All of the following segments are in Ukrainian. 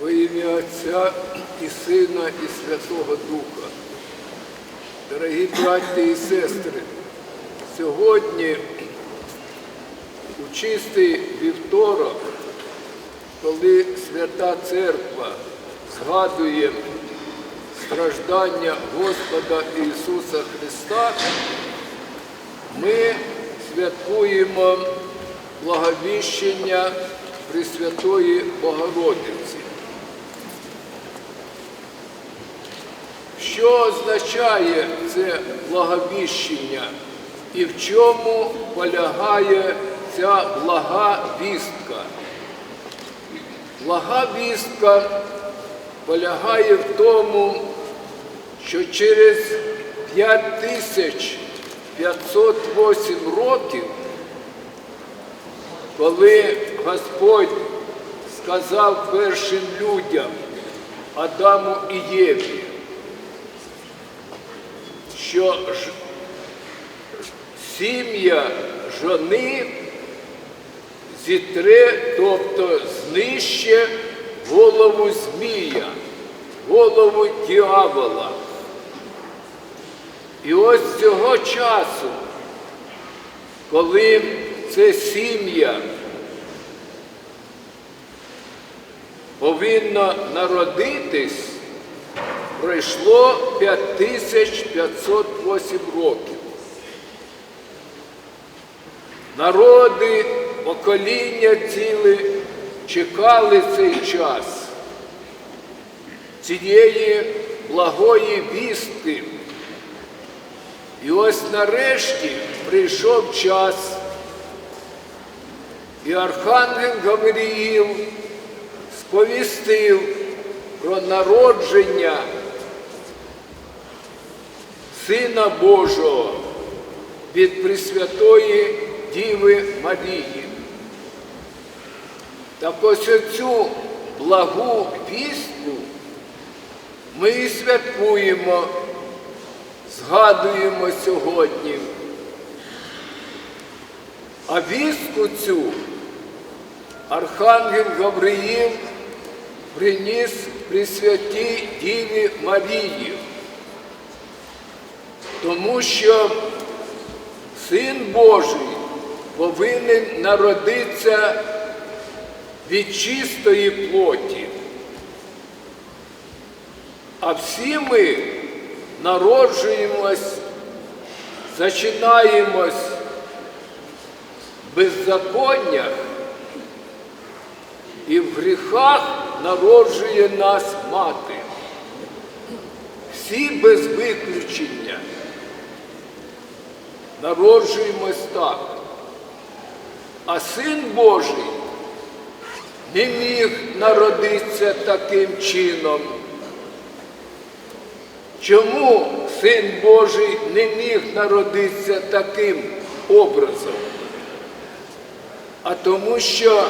Во ім'я Отця і Сина, і Святого Духа. Дорогі браті і сестри, сьогодні у чистий вівторок, коли Свята Церква згадує страждання Господа Ісуса Христа, ми святкуємо благовіщення Пресвятої Богородиці. Що означає це благовіщення і в чому полягає ця блага вістка? Блага вістка полягає в тому, що через 5508 років, коли Господь сказав першим людям Адаму і Єві, що ж сім'я жони зітре, тобто знище голову змія, голову дьявола. І ось цього часу, коли це сім'я повинна народитись, пройшло 5508 років. Народи, покоління ціле чекали цей час цієї благої вістки. І ось нарешті прийшов час, і Архангел Гавриїл сповістив про народження Сина Божого від Пресвятої Діви Марії. Так ось оцю благу вістку ми і святкуємо, згадуємо сьогодні. А вістку цю Архангел Гавриїл приніс при святій Діві Марії, тому що Син Божий повинен народитися від чистої плоті. А всі ми народжуємось, зачинаємось в беззаконнях і в гріхах народжує нас мати. Всі без виключення народжуємось так. А син Божий не міг народитися таким чином. Чому син Божий не міг народитися таким образом? А тому що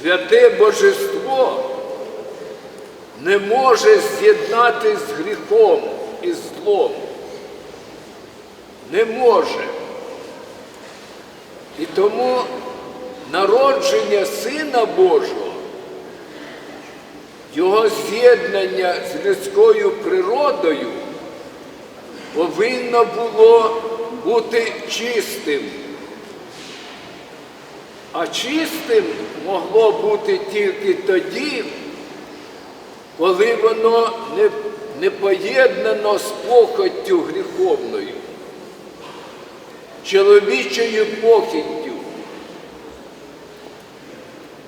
святе Божество не може з'єднатися з гріхом і злом. Не може. І тому народження Сина Божого, його з'єднання з людською природою повинно було бути чистим. А чистим могло бути тільки тоді, коли воно не, не поєднано з похоттю гріховною, чоловічою похіттю.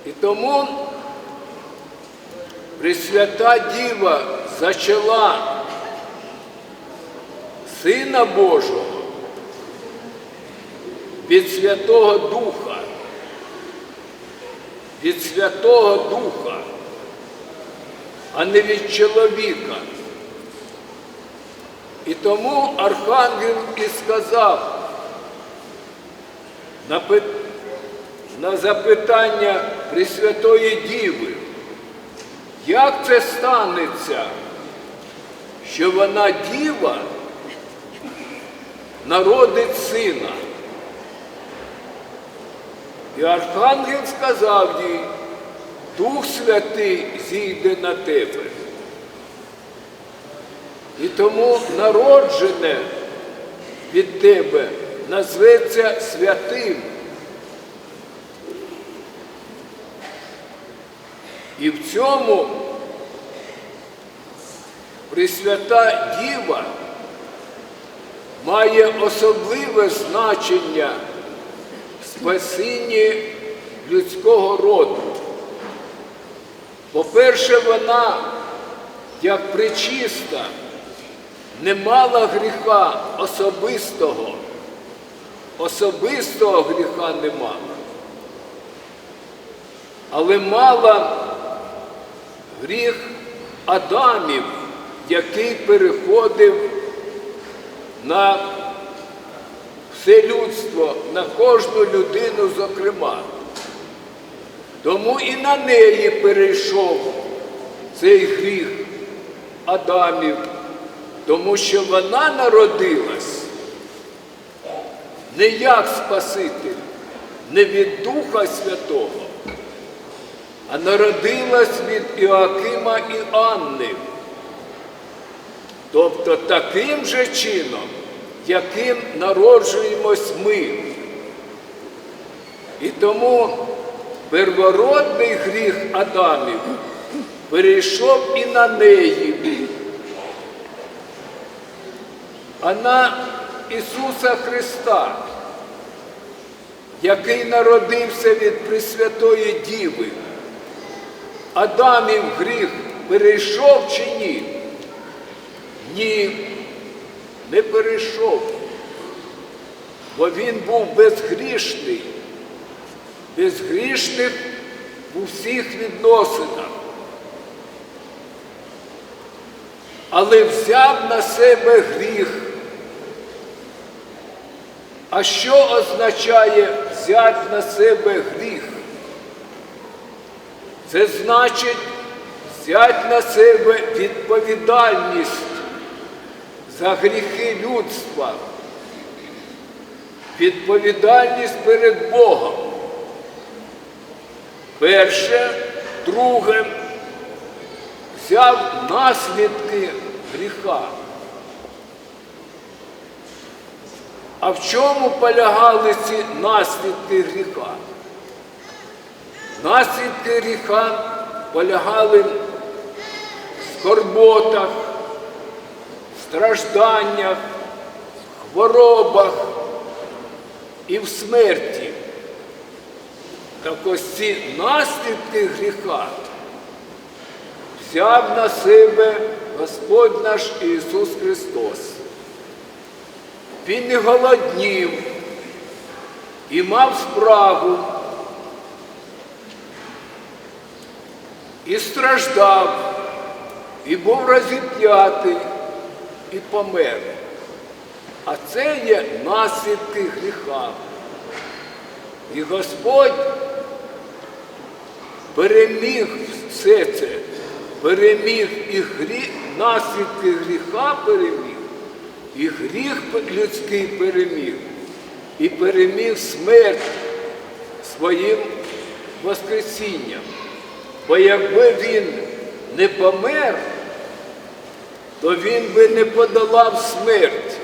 І тому Пресвята Діва зачала Сина Божого від Святого Духа, від Святого Духа, а не від чоловіка. І тому Архангел і сказав на, пи- на запитання Пресвятої Діви, як це станеться, що вона діва народить сина? І архангел сказав їй, Дух Святий зійде на тебе. І тому народжене від тебе назветься святим. І в цьому Пресвята Діва має особливе значення в спасінні людського роду. По-перше, вона, як причиста, не мала гріха особистого, особистого гріха не мала, але мала гріх Адамів, який переходив на все людство, на кожну людину, зокрема. Тому і на неї перейшов цей гріх Адамів, тому що вона народилась не як Спаситель, не від Духа Святого, а народилась від Іоакима і Анни. Тобто таким же чином, яким народжуємось ми. І тому первородний гріх Адамів перейшов і на неї, а на Ісуса Христа, який народився від Пресвятої Діви. Адамів гріх перейшов чи ні? Ні, не перейшов, бо він був безгрішний, безгрішних у всіх відносинах. Але взяв на себе гріх. А що означає взяти на себе гріх? Це значить взяти на себе відповідальність за гріхи людства, відповідальність перед Богом. Перше, друге, взяв наслідки гріха. А в чому полягали ці наслідки гріха? Наслідки гріха полягали в скорботах, стражданнях, хворобах і в смерті. Так ось ці наслідки гріха взяв на себе Господь наш Ісус Христос. Він не голоднів і мав спрагу, і страждав, і був розіп'ятий, і помер. А це є наслідки гріха. І Господь переміг все це, переміг і гріх, наслідки гріха переміг, і гріх людський переміг, і переміг смерть своїм Воскресінням. Бо якби він не помер, то він би не подолав смерть.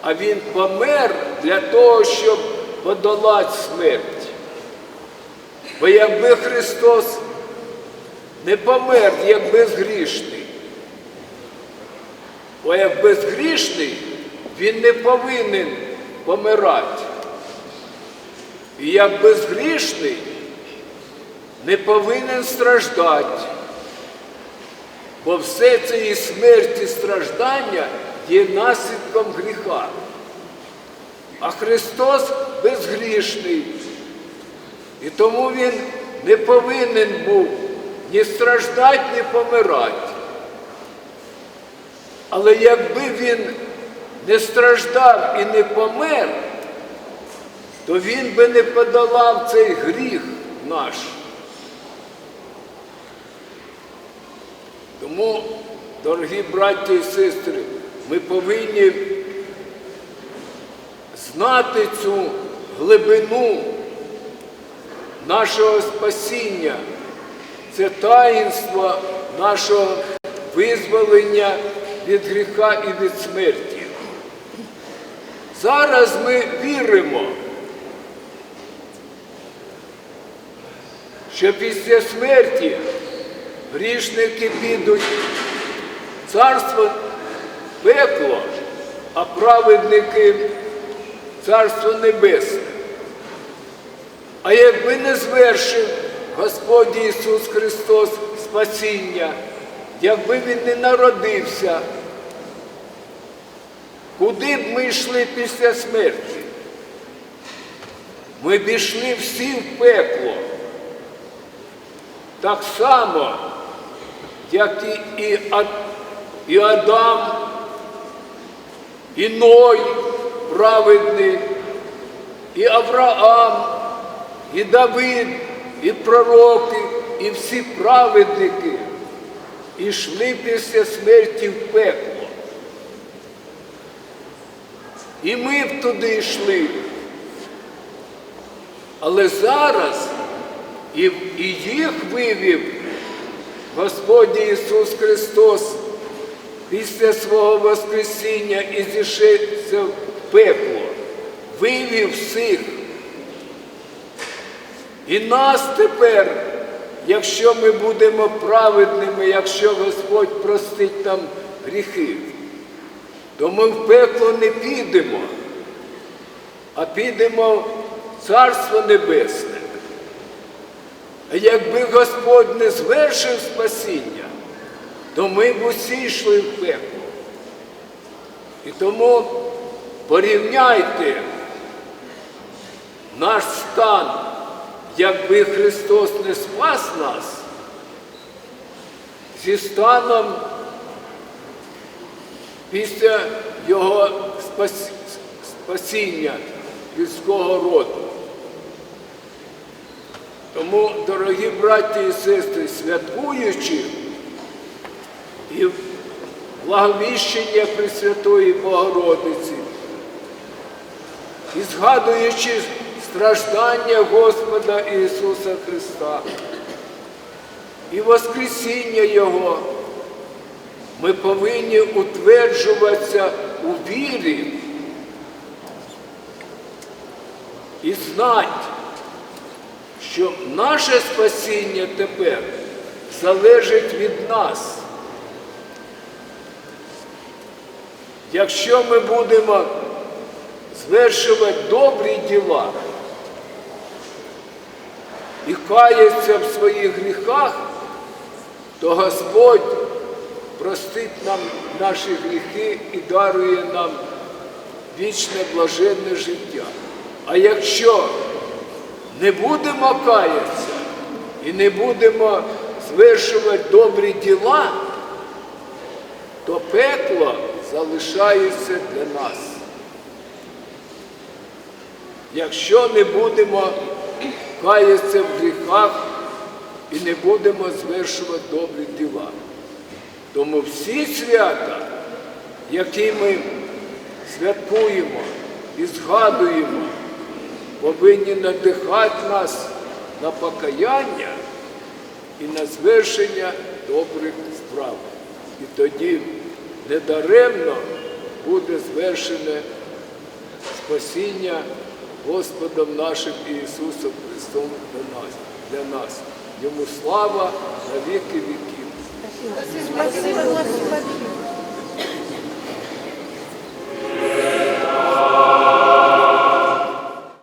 А він помер для того, щоб подолати смерть. Бо якби Христос не помер, як безгрішний, бо як безгрішний, він не повинен помирати. І як безгрішний не повинен страждати. Бо все це і смерть, і страждання є наслідком гріха. А Христос безгрішний. І тому Він не повинен був ні страждати, ні помирати. Але якби він не страждав і не помер, то він би не подолав цей гріх наш. Тому, дорогі браті і сестри, ми повинні знати цю глибину нашого спасіння, це таїнство нашого визволення від гріха і від смерті. Зараз ми віримо, що після смерті грішники підуть в царство пекло, а праведники царство небесне. А якби не звершив Господь Ісус Христос спасіння, якби Він не народився, куди б ми йшли після смерті? Ми б йшли всі в пекло. Так само, як і, і, Адам, і Ной праведний, і Авраам, і Давид, і пророки, і всі праведники ішли після смерті в пекло. І ми б туди йшли. Але зараз і, і їх вивів Господь Ісус Христос після свого Воскресіння і зійшовся в пекло, вивів всіх. І нас тепер, якщо ми будемо праведними, якщо Господь простить нам гріхи, то ми в пекло не підемо, а підемо в Царство Небесне. А якби Господь не звершив спасіння, то ми б усі йшли в пекло. І тому порівняйте наш стан, якби Христос не спас нас, зі станом після Його спасіння людського роду. Тому, дорогі браті і сестри, святкуючи і благовіщення Пресвятої Богородиці, і згадуючи страждання Господа Ісуса Христа і Воскресіння Його, ми повинні утверджуватися у вірі і знати, що наше спасіння тепер залежить від нас. Якщо ми будемо звершувати добрі діла і каятися в своїх гріхах, то Господь простить нам наші гріхи і дарує нам вічне блаженне життя. А якщо не будемо каятися і не будемо звершувати добрі діла, то пекло залишається для нас. Якщо не будемо каятися в гріхах і не будемо звершувати добрі діла. Тому всі свята, які ми святкуємо і згадуємо, повинні надихати нас на покаяння і на звершення добрих справ. І тоді недаремно буде звершене спасіння Господом нашим Ісусом Христом для нас. Йому слава на віки віків. Спасибо, Господи.